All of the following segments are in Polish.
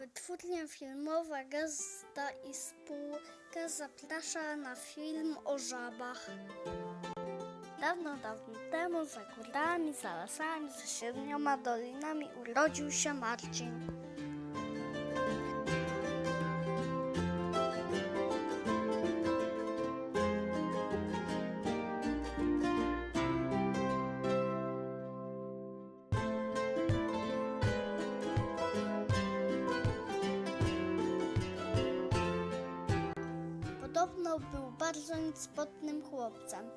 Wytwórnia filmowa Gazda i spółka zaprasza na film o żabach. Dawno, dawno temu za górami, za lasami, za siedmioma dolinami urodził się Marcin. Był bardzo nicpotnym chłopcem.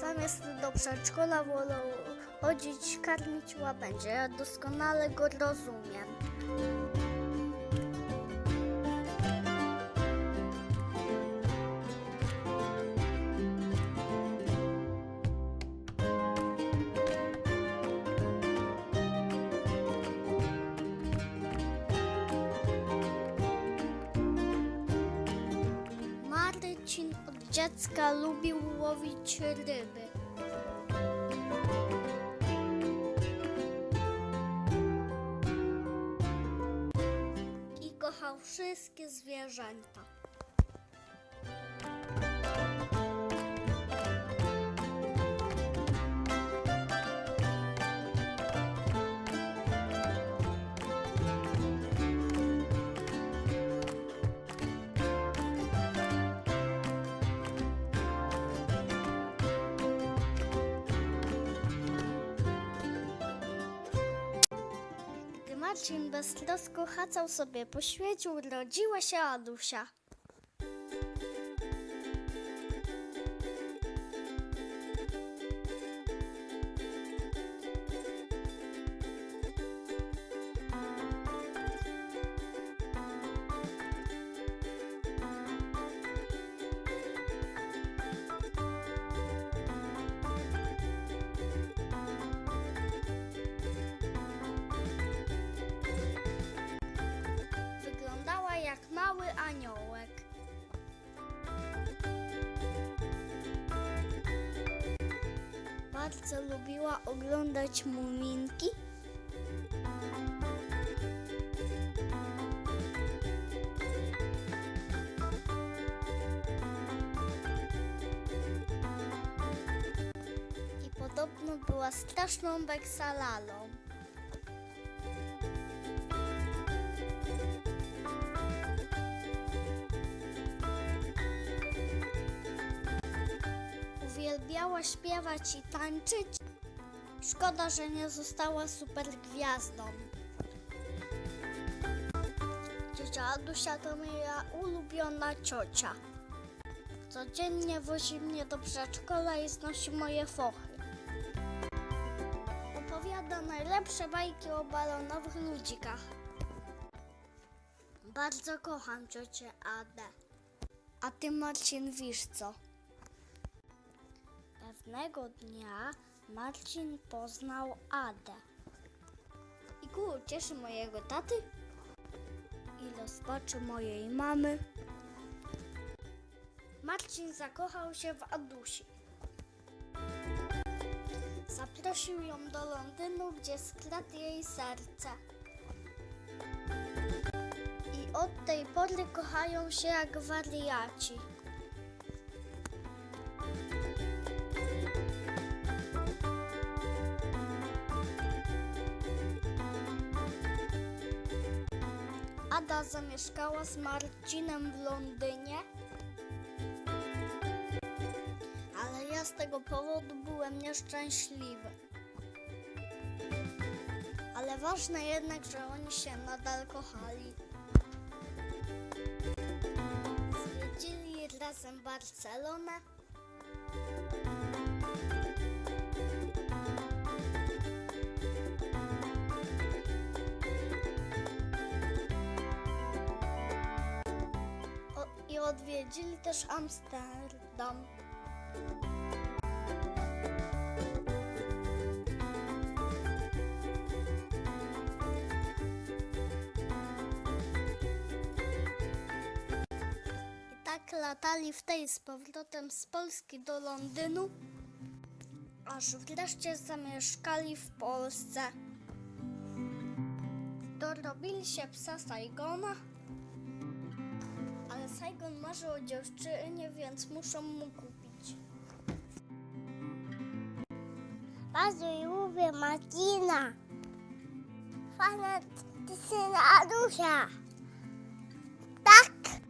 Zamiast do przedszkola wolał chodzić, karmić łabędzie. Ja doskonale go rozumiem. Dziecka lubił łowić ryby. I kochał wszystkie zwierzęta. Marcin beztrosko chacał sobie po świecie, urodziła się Adusia. Bardzo lubiła oglądać muminki. I podobno była straszną beksalalą. Uwielbiała śpiewać i tańczyć. Szkoda, że nie została super gwiazdą. Ciocia Adusia to moja ulubiona ciocia. Codziennie wozi mnie do przedszkola i znosi moje fochy. Opowiada najlepsze bajki o balonowych ludzikach. Bardzo kocham ciocię Adę. A ty Marcin wiesz co? Pewnego dnia Marcin poznał Adę. I ku cieszy mojego taty i rozpaczy mojej mamy. Marcin zakochał się w Adusi. Zaprosił ją do Londynu, gdzie skradł jej serce. I od tej pory kochają się jak wariaci. Zamieszkała z Marcinem w Londynie. Ale ja z tego powodu byłem nieszczęśliwy. Ale ważne jednak, że oni się nadal kochali. Zwiedzili razem Barcelonę. Odwiedzili też Amsterdam. I tak latali w tej z powrotem z Polski do Londynu. aż wreszcie zamieszkali w Polsce. Dorobili się psa Saigona, Saigon marzy o dziewczynie, więc muszą mu kupić. Bardzo lubię Martina. Fanatyczna Adusia. Tak.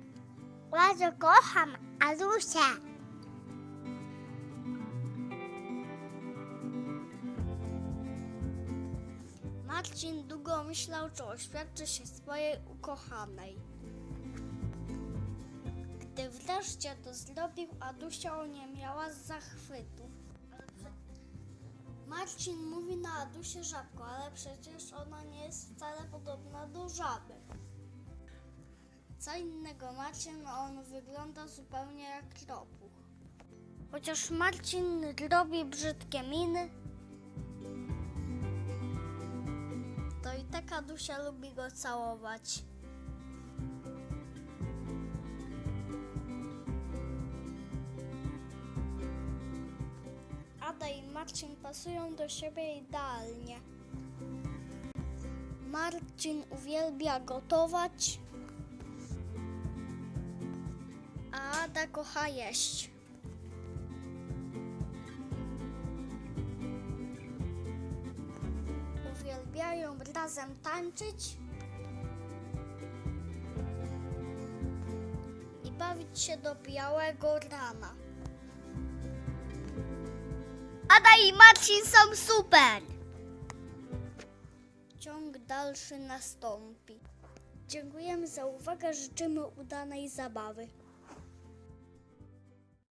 Bardzo kocham Adusię. Marcin długo myślał, czy oświadczy się swojej ukochanej. Gdy wreszcie to zrobił, Adusia oniemiała z zachwytu. Marcin mówi na Adusie żabko, ale przecież ona nie jest wcale podobna do żaby. Co innego Marcin, a on wygląda zupełnie jak ropuch. Chociaż Marcin robi brzydkie miny, to i tak Adusia lubi go całować. Marcin pasują do siebie idealnie. Marcin uwielbia gotować, a Ada kocha jeść. Uwielbiają razem tańczyć i bawić się do białego rana. Ada i Marcin są super! Ciąg dalszy nastąpi. Dziękujemy za uwagę, życzymy udanej zabawy.